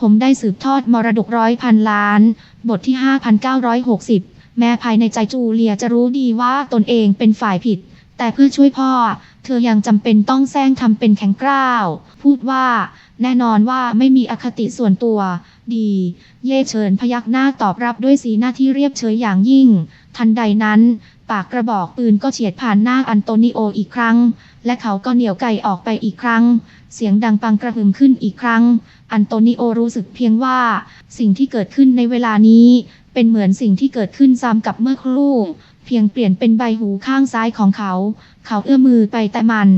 ผมได้สืบทอดมรดกร้อยพันล้าน บทที่ 5960 แม้ภายในใจจูเลียจะรู้ดีว่าตนเองเป็นฝ่ายผิด แต่เพื่อช่วยพ่อ เธอยังจำเป็นต้องแซงทำเป็นแข็งกร้าว พูดว่า แน่นอนว่าไม่มีอคติส่วนตัว ดี เย่เฉินพยักหน้าตอบรับด้วยสีหน้าที่เรียบเฉยอย่างยิ่ง ทันใดนั้น ปากกระบอกปืนก็เฉียดผ่านหน้าอันโตนิโออีกครั้ง และเขาก็เหนี่ยวไก่ออกไปอีกครั้ง เสียงดังปังกระหึ่มขึ้นอีกครั้ง อันโตนิโอรู้สึกเพียงว่า สิ่งที่เกิดขึ้นในเวลานี้ เป็นเหมือนสิ่งที่เกิดขึ้นซ้ำกับเมื่อครู่ เพียงเปลี่ยนเป็นใบหูข้างซ้ายของเขา เขาเอื้อมมือไปแต่มัน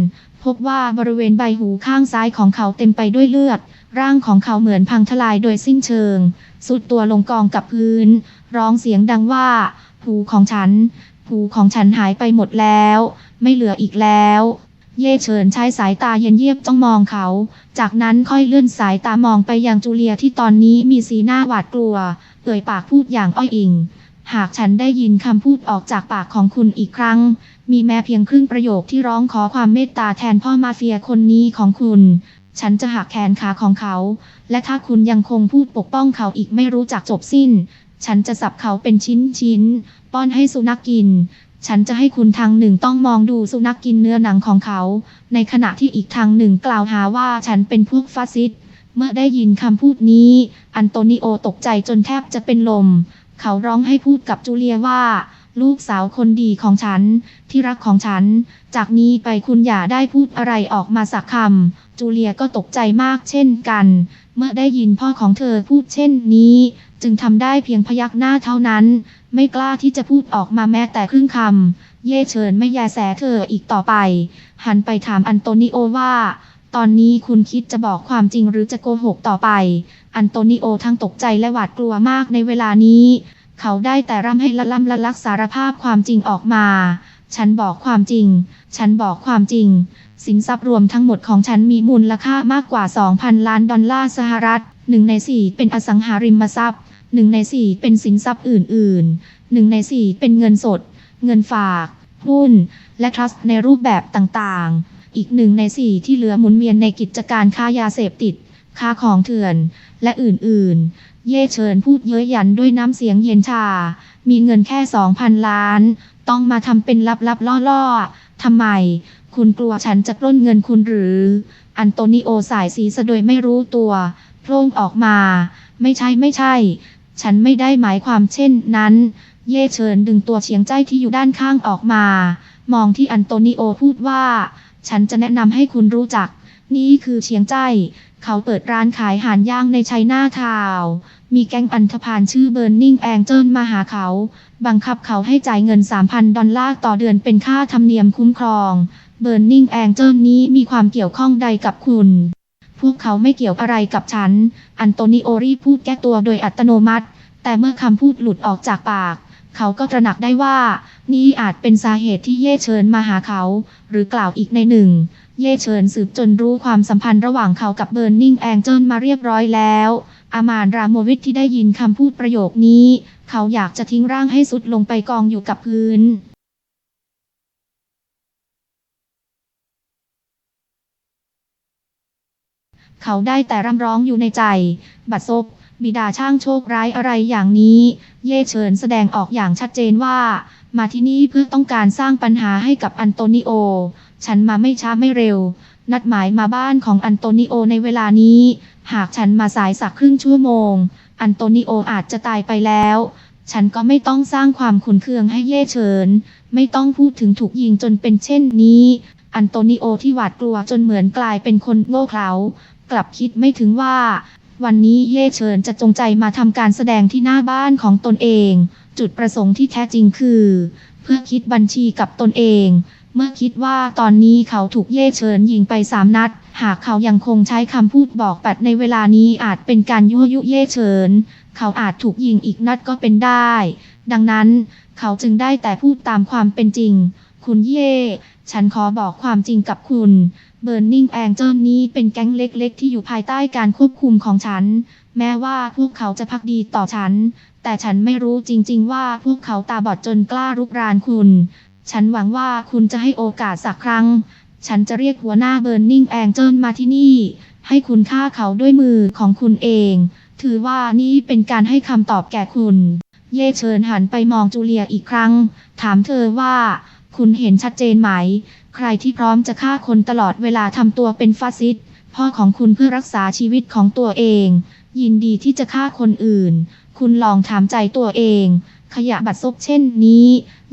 พบว่าบริเวณใบหูข้างซ้ายของเขาเต็มไปด้วยเลือด ร่างของเขาเหมือนพังทลายโดยสิ้นเชิง สุดตัวลงกองกับพื้น ร้องเสียงดังว่า หูของฉัน หูของฉันหายไปหมดแล้ว ไม่เหลืออีกแล้ว เย่เฉินใช้สายตาเย็นเยียบจ้องมองเขา จากนั้นค่อยเลื่อนสายตามองไปยังจูเลียที่ตอนนี้มีสีหน้าหวาดกลัว เอ่ยปากพูดอย่างอ้อยอิง หากฉันได้ยินคำพูดออกจากปากของคุณอีกครั้ง มีแม้เพียงครึ่งประโยคที่ร้องขอความเมตตาแทนพ่อมาเฟียคนนี้ของคุณ ฉันจะหักแขนขาของเขา และถ้าคุณยังคงพูดปกป้องเขาอีกไม่รู้จักจบสิ้น ฉันจะสับเขาเป็นชิ้นชิ้นๆป้อนให้สุนัขกกิน ฉันจะให้คุณทางหนึ่งต้องมองดูสุนัขกกินเนื้อหนังของเขา ในขณะที่อีกทางหนึ่งกล่าวหาว่าฉันเป็นพวกฟาสซิสต์เมื่อได้ยินคำพูดนี้ อันโตนิโอตกใจจนแทบจะเป็นลม เขาร้องให้พูดกับจูเลียว่า ลูกสาวคนดีของฉัน ที่รักของฉัน จากนี้ไปคุณอย่าได้พูดอะไรออกมาสักคำจูเลียก็ตกใจมากเช่นกัน เมื่อได้ยินพ่อของเธอพูดเช่นนี้ จึงทำได้เพียงพยักหน้าเท่านั้น ไม่กล้าที่จะพูดออกมาแม้แต่ครึ่งคำ เย่เฉินไม่แยแสเธออีกต่อไป หันไปถามอันโตนิโอว่า ตอนนี้คุณคิดจะบอกความจริงหรือจะโกหกต่อไป อันโตนิโอทั้งตกใจและหวาดกลัวมากในเวลานี้ เขาได้แต่ร่ำให้ละล่ำละลักสารภาพความจริงออกมา ฉันบอกความจริง ฉันบอกความจริง สินทรัพย์รวมทั้งหมดของฉันมีมูลค่ามากกว่า 2,000 ล้านดอลลาร์สหรัฐหนึ่งในสี่เป็นอสังหาริมทรัพย์ หนึ่งในสี่เป็นสินทรัพย์อื่นๆหนึ่งในสี่เป็นเงินสด เงินฝาก หุ้น และทรัสต์ในรูปแบบต่างๆ อีกหนึ่งในสี่ที่เหลือหมุนเวียนในกิจการค้ายาเสพติด ค้าของเถื่อน และอื่นๆ เย่เฉินพูดเย้ยหยันด้วยน้ำเสียงเย็นชา มีเงินแค่2,000ล้าน ต้องมาทำเป็นลับๆล่อๆทำไม คุณกลัวฉันจะปล้นเงินคุณหรือ อันโตนิโอสายสีสะโดยไม่รู้ตัวโพร่งออกมา ไม่ใช่ไม่ใช่ ฉันไม่ได้หมายความเช่นนั้น เย่เฉินดึงตัวเฉียงใจที่อยู่ด้านข้างออกมา มองที่อันโตนิโอพูดว่า ฉันจะแนะนำให้คุณรู้จัก นี่คือเฉียงใจ เขาเปิดร้านขายหานย่างในชัยนาทาว มีแก๊งอันธพาลชื่อเบิร์นิงแองเจิลมาหาเขา บังคับเขาให้จ่ายเงิน 3,000 ดอลลาร์ต่อเดือนเป็นค่าธรรมเนียมคุ้มครองเบิร์นิงแองเจิลนี้มีความเกี่ยวข้องใดกับคุณ พวกเขาไม่เกี่ยวอะไรกับฉัน อันโตนิโอรีพูดแก้ตัวโดยอัตโนมัติ แต่เมื่อคำพูดหลุดออกจากปาก เขาก็ตระหนักได้ว่า นี่อาจเป็นสาเหตุที่เย่เชิญมาหาเขา หรือกล่าวอีกในหนึ่ง เย่เชิญสืบจนรู้ความสัมพันธ์ระหว่างเขากับเบิร์นิงแองเจิลมาเรียบร้อยแล้ว อามานรามโวิทที่ได้ยินคำพูดประโยคนี้ เขาอยากจะทิ้งร่างให้สุดลงไปกองอยู่กับพื้น เขาได้แต่ร่ำร้องอยู่ในใจ บัดซบ บิดาช่างโชคร้ายอะไรอย่างนี้ เย่เฉินแสดงออกอย่างชัดเจนว่า มาที่นี่เพื่อต้องการสร้างปัญหาให้กับอันโตนิโอ ฉันมาไม่ช้าไม่เร็ว นัดหมายมาบ้านของอันโตนิโอในเวลานี้ หากฉันมาสายสักครึ่งชั่วโมง อันโตนิโออาจจะตายไปแล้ว ฉันก็ไม่ต้องสร้างความขุนเคืองให้เย่เฉิน ไม่ต้องพูดถึงถูกยิงจนเป็นเช่นนี้ อันโตนิโอที่หวาดกลัวจนเหมือนกลายเป็นคนโง่เขลา กลับคิดไม่ถึงว่า วันนี้เย่เฉินจะจงใจมาทำการแสดงที่หน้าบ้านของตนเอง จุดประสงค์ที่แท้จริงคือ เพื่อคิดบัญชีกับตนเอง เมื่อคิดว่าตอนนี้เขาถูกเย่เฉินยิงไปสามนัด หากเขายังคงใช้คำพูดบอกปัดในเวลานี้อาจเป็นการยั่วยุเย่เฉินเขาอาจถูกยิงอีกนัดก็เป็นได้ ดังนั้น เขาจึงได้แต่พูดตามความเป็นจริง คุณเย่ฉันขอบอกความจริงกับคุณ เบิร์นิงแองเจิลนี้เป็นแก๊งเล็กๆ ที่อยู่ภายใต้การควบคุมของฉัน แม้ว่าพวกเขาจะพักดีต่อฉัน แต่ฉันไม่รู้จริง ๆ ว่าพวกเขาตาบอดจนกล้ารุกรานคุณ ฉันหวังว่าคุณจะให้โอกาสสักครั้ง ฉันจะเรียกหัวหน้าเบิร์นิงแองเจิลมาที่นี่ ให้คุณฆ่าเขาด้วยมือของคุณเอง ถือว่านี่เป็นการให้คำตอบแก่คุณ เย่เชิญหันไปมองจูเลียอีกครั้ง ถามเธอว่า คุณเห็นชัดเจนไหม ใครที่พร้อมจะฆ่าคนตลอดเวลาทำตัวเป็นฟาสซิสต์พ่อของคุณเพื่อรักษาชีวิตของตัวเอง ยินดีที่จะฆ่าคนอื่น คุณลองถามใจตัวเอง ขยะบัดซบเช่นนี้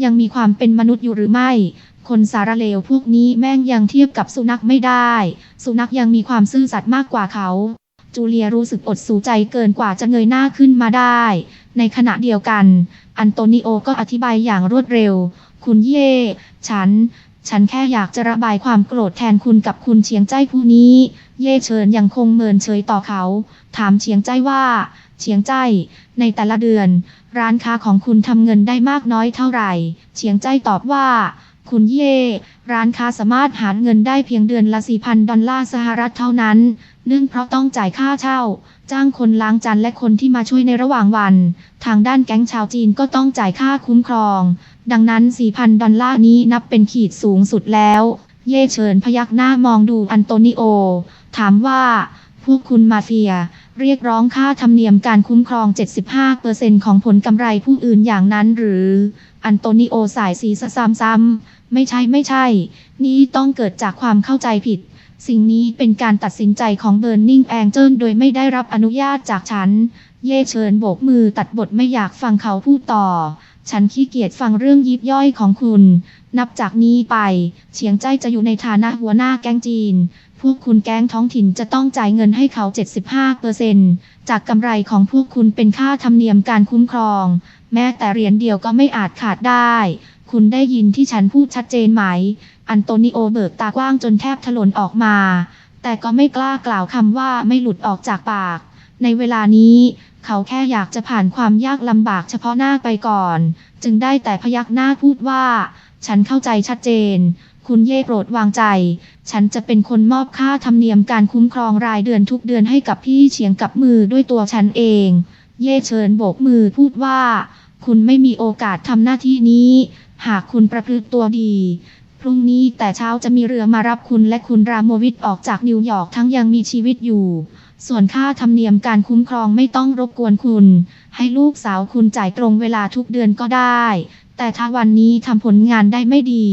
ยังมีความเป็นมนุษย์อยู่หรือไม่ คนสารเลวพวกนี้แม่งยังเทียบกับสุนัขไม่ได้ สุนัขยังมีความซื่อสัตย์มากกว่าเขาจูเลียรู้สึกอดสูใจเกินกว่าจะเงยหน้าขึ้นมาได้ ในขณะเดียวกัน อันโตนิโอก็อธิบายอย่างรวดเร็ว คุณเย่ ฉัน ฉันแค่อยากจะระบายความโกรธแทนคุณกับคุณเฉียงใจผู้นี้ เย่เชิญยังคงเมินเฉยต่อเขา ถามเฉียงใจว่า เฉียงใจ ในแต่ละเดือน ร้านค้าของคุณทำเงินได้มากน้อยเท่าไหร่ เฉียงใจตอบว่าคุณเย่ ร้านค้าสามารถหาเงินได้เพียงเดือนละ 4,000 ดอลลาร์สหรัฐเท่านั้น เนื่องเพราะต้องจ่ายค่าเช่า จ้างคนล้างจานและคนที่มาช่วยในระหว่างวัน ทางด้านแก๊งชาวจีนก็ต้องจ่ายค่าคุ้มครอง ดังนั้น 4,000 ดอลลาร์นี้นับเป็นขีดสูงสุดแล้ว เย่เฉินพยักหน้ามองดูอันโตนิโอ ถามว่า พวกคุณมาเฟีย เรียกร้องค่าธรรมเนียมการคุ้มครอง 75%ของผลกำไรผู้อื่นอย่างนั้นหรือ อันโตนิโอสายสีซ้ำๆไม่ใช่ไม่ใช่ นี่ต้องเกิดจากความเข้าใจผิด สิ่งนี้เป็นการตัดสินใจของ Burning Angel โดยไม่ได้รับอนุญาตจากฉัน เย่เชิญโบกมือตัดบทไม่อยากฟังเขาพูดต่อ ฉันขี้เกียจฟังเรื่องยิบย่อยของคุณ นับจากนี้ไป เฉียงใจจะอยู่ในฐานะหัวหน้าแก๊งจีน พวกคุณแก๊งท้องถิ่นจะต้องจ่ายเงินให้เขา 75%จากกำไรของพวกคุณเป็นค่าธรรมเนียมการคุ้มครอง แม้แต่เหรียญเดียวก็ไม่อาจขาดได้ คุณได้ยินที่ฉันพูดชัดเจนไหม อันโตนิโอเบิกตากว้างจนแทบถลนออกมา แต่ก็ไม่กล้ากล่าวคำว่าไม่หลุดออกจากปาก ในเวลานี้เขาแค่อยากจะผ่านความยากลำบากเฉพาะหน้าไปก่อน จึงได้แต่พยักหน้าพูดว่า ฉันเข้าใจชัดเจน คุณเย่โปรดวางใจ ฉันจะเป็นคนมอบค่าธรรมเนียมการคุ้มครองรายเดือนทุกเดือนให้กับพี่เฉียงกับมือด้วยตัวฉันเอง เย่เชิญโบกมือพูดว่า คุณไม่มีโอกาสทำหน้าที่นี้ หากคุณประพฤติตัวดี พรุ่งนี้แต่เช้าจะมีเรือมารับคุณและคุณรามวิทออกจากนิวยอร์กทั้งยังมีชีวิตอยู่ ส่วนค่าธรรมเนียมการคุ้มครองไม่ต้องรบกวนคุณ ให้ลูกสาวคุณจ่ายตรงเวลาทุกเดือนก็ได้ แต่ถ้าวันนี้ทำผลงานได้ไม่ดี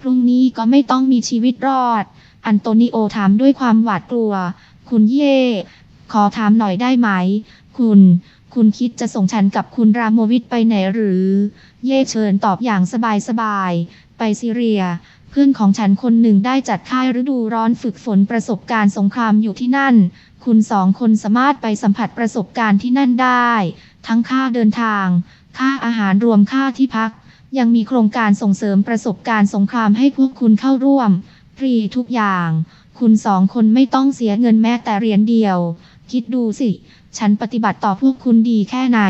พรุ่งนี้ก็ไม่ต้องมีชีวิตรอด อันโตนิโอถามด้วยความหวาดกลัว คุณเย่ ขอถามหน่อยได้ไหม คุณ คุณคิดจะส่งฉันกับคุณรามวิทไปไหนหรือ เย่เชิญตอบอย่างสบายๆ ไปซีเรีย เพื่อนของฉันคนหนึ่งได้จัดค่ายฤดูร้อนฝึกฝนประสบการณ์สงครามอยู่ที่นั่น คุณสองคนสามารถไปสัมผัสประสบการณ์ที่นั่นได้ ทั้งค่าเดินทาง ค่าอาหารรวมค่าที่พัก ยังมีโครงการส่งเสริมประสบการณ์สงครามให้พวกคุณเข้าร่วมฟรีทุกอย่าง คุณสองคนไม่ต้องเสียเงินแม้แต่เหรียญเดียว คิดดูสิ ฉันปฏิบัติต่อพวกคุณดีแค่ไหน